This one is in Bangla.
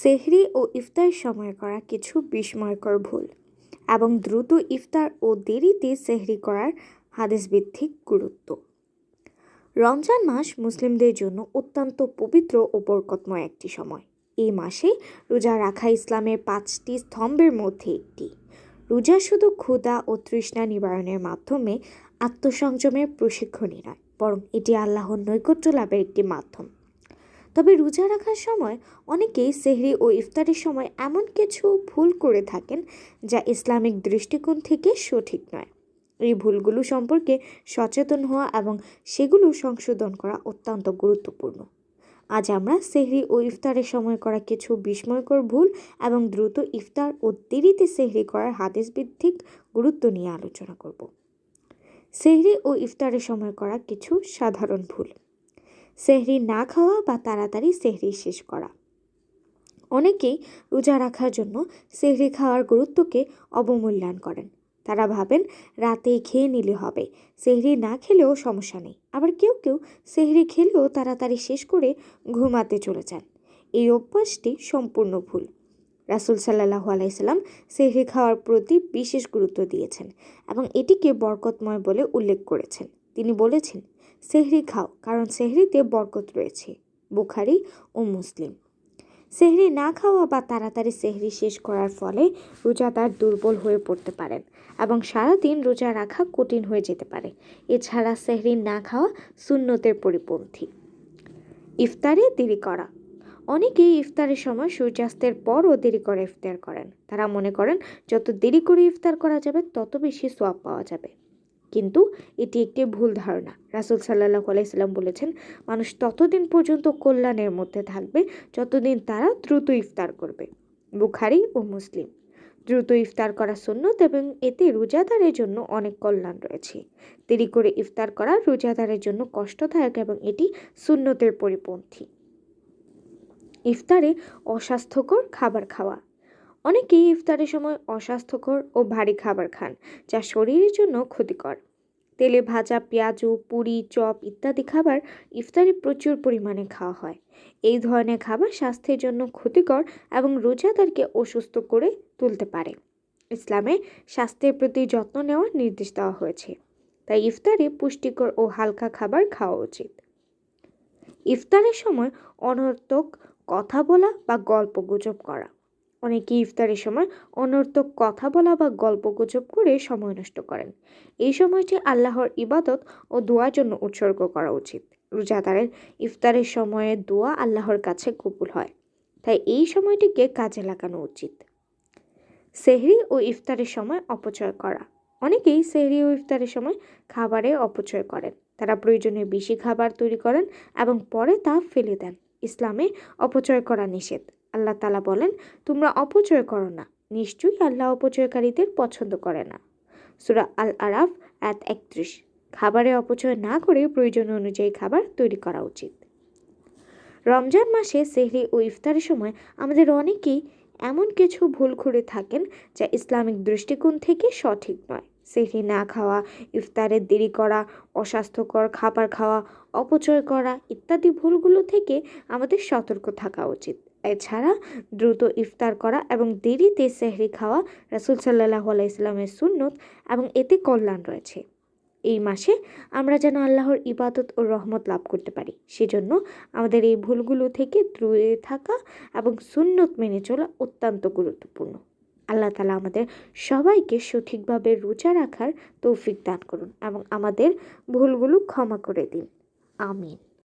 সেহরি ও ইফতার সময় করা কিছু বিস্ময়কর ভুল এবং দ্রুত ইফতার ও দেরিতে সেহরি করার হাদিস ভিত্তিক গুরুত্ব। রমজান মাস মুসলিমদের জন্য অত্যন্ত পবিত্র ও বরকতময় একটি সময়। এই মাসে রোজা রাখা ইসলামের পাঁচটি স্তম্ভের মধ্যে একটি। রোজা শুধু ক্ষুধা ও তৃষ্ণা নিবারণের মাধ্যমে আত্মসংযমের প্রশিক্ষণই নয়, বরং এটি আল্লাহর নৈকট্য লাভের একটি মাধ্যম। তবে রোজা রাখার সময় অনেকেই সেহরি ও ইফতারের সময় এমন কিছু ভুল করে থাকেন যা ইসলামিক দৃষ্টিকোণ থেকে সঠিক নয়। এই ভুলগুলো সম্পর্কে সচেতন হওয়া এবং সেগুলো সংশোধন করা অত্যন্ত গুরুত্বপূর্ণ। আজ আমরা সেহরি ও ইফতারের সময় করা কিছু বিস্ময়কর ভুল এবং দ্রুত ইফতার ও দেরিতে সেহরি করার হাদিস ভিত্তিক গুরুত্ব নিয়ে আলোচনা করব। সেহরি ও ইফতারের সময় করা কিছু সাধারণ ভুল। সেহরি না খাওয়া বা তাড়াতাড়ি সেহরি শেষ করা। অনেকেই রোজা রাখার জন্য সেহরি খাওয়ার গুরুত্বকে অবমূল্যায়ন করেন। তারা ভাবেন, রাতেই খেয়ে নিলে হবে। সেহরি না খেলেও সমস্যা নেই। আবার কেউ কেউ সেহরি খেলেও তাড়াতাড়ি শেষ করে ঘুমাতে চলে যান। এই অভ্যাসটি সম্পূর্ণ ভুল। রাসুল সাল্লাহ আলাইসাল্লাম সেহরি খাওয়ার প্রতি বিশেষ গুরুত্ব দিয়েছেন এবং এটিকে বরকতময় বলে উল্লেখ করেছেন। তিনি বলেছেন সেহরি খাও, কারণ সেহরিতে বরকত রয়েছে, বুখারি ও মুসলিম। সেহরি না খাওয়া বা তাড়াতাড়ি সেহরি শেষ করার ফলে রোজাদার দুর্বল হয়ে পড়তে পারেন এবং সারাদিন রোজা রাখা কঠিন হয়ে যেতে পারে। এছাড়া সেহরি না খাওয়া শূন্যতের পরিপন্থী। ইফতারে দেরি করা। অনেকেই ইফতারের সময় সূর্যাস্তের পরও দেরি করে ইফতার করেন। তারা মনে করেন, যত দেরি করে ইফতার করা যাবে, তত বেশি সোয়াব পাওয়া যাবে। কিন্তু এটি একটি ভুল ধারণা। রাসুল সাল্লাহ আলাইসাল্লাম বলেছেন, মানুষ ততদিন পর্যন্ত কল্যাণের মধ্যে থাকবে যতদিন তারা দ্রুত ইফতার করবে। বুখারি ও মুসলিম। দ্রুত ইফতার করা সুন্নত এবং এতে রোজাদারের জন্য অনেক কল্যাণ রয়েছে। দেরি করে ইফতার করা রোজাদারের জন্য কষ্টদায়ক এবং এটি সুন্নতের পরিপন্থী। ইফতারে অস্বাস্থ্যকর খাবার খাওয়া অনেকেই ইফতারের সময় অস্বাস্থ্যকর ও ভারী খাবার খান, যা শরীরের জন্য ক্ষতিকর। তেলে ভাজা পেঁয়াজু, পুরি, চপ ইত্যাদি খাবার ইফতারে প্রচুর পরিমাণে খাওয়া হয়। এই ধরনের খাবার স্বাস্থ্যের জন্য ক্ষতিকর এবং রোজাদারকে অসুস্থ করে তুলতে পারে। ইসলামে স্বাস্থ্যের প্রতি যত্ন নেওয়ার নির্দেশ দেওয়া হয়েছে, তাই ইফতারে পুষ্টিকর ও হালকা খাবার খাওয়া উচিত। ইফতারের সময় অনর্থক কথা বলা বা গল্প গুজব করা। অনেকে ইফতারের সময় অনর্থক কথা বলা বা গল্প গুজব করে সময় নষ্ট করেন। এই সময়টি আল্লাহর ইবাদত ও দোয়ার জন্য উৎসর্গ করা উচিত। রোজাদারের ইফতারের সময়ে দোয়া আল্লাহর কাছে কবুল হয়। তাই এই সময়টিকে কাজে লাগানো উচিত। সেহরি ও ইফতারের সময় অপচয় করা। অনেকেই সেহরি ও ইফতারের সময় খাবারে অপচয় করেন। তারা প্রয়োজনে বেশি খাবার তৈরি করেন এবং পরে তা ফেলে দেন। ইসলামে অপচয় করা নিষেধ। আল্লাহ তালা বলেন, তোমরা অপচয় করো না। নিশ্চয়ই আল্লাহ অপচয়কারীদের পছন্দ করে না। সুরা আল আরাফ এক একত্রিশ। খাবারে অপচয় না করে প্রয়োজন অনুযায়ী খাবার তৈরি করা উচিত। রমজান মাসে সেহরি ও ইফতারের সময় আমাদের অনেকেই এমন কিছু ভুল করে থাকেন যা ইসলামিক দৃষ্টিকোণ থেকে সঠিক নয়। সেহরি না খাওয়া ইফতারের দেরি করা, অস্বাস্থ্যকর খাবার খাওয়া, অপচয় করা ইত্যাদি ভুলগুলো থেকে আমাদের সতর্ক থাকা উচিত। এছাড়া দ্রুত ইফতার করা এবং দেরিতে সেহরি খাওয়া রাসুল সাল্লাহ আলাইসলামের সুন্নত এবং এতে কল্যাণ রয়েছে। এই মাসে আমরা যেন আল্লাহর ইবাদত ও রহমত লাভ করতে পারি, সেজন্য আমাদের এই ভুলগুলো থেকে দূরে থাকা এবং সুন্নত মেনে চলা অত্যন্ত গুরুত্বপূর্ণ। আল্লাহ তালা আমাদের সবাইকে সঠিকভাবে রোজা রাখার তৌফিক দান করুন এবং আমাদের ভুলগুলো ক্ষমা করে দিন। আমিন।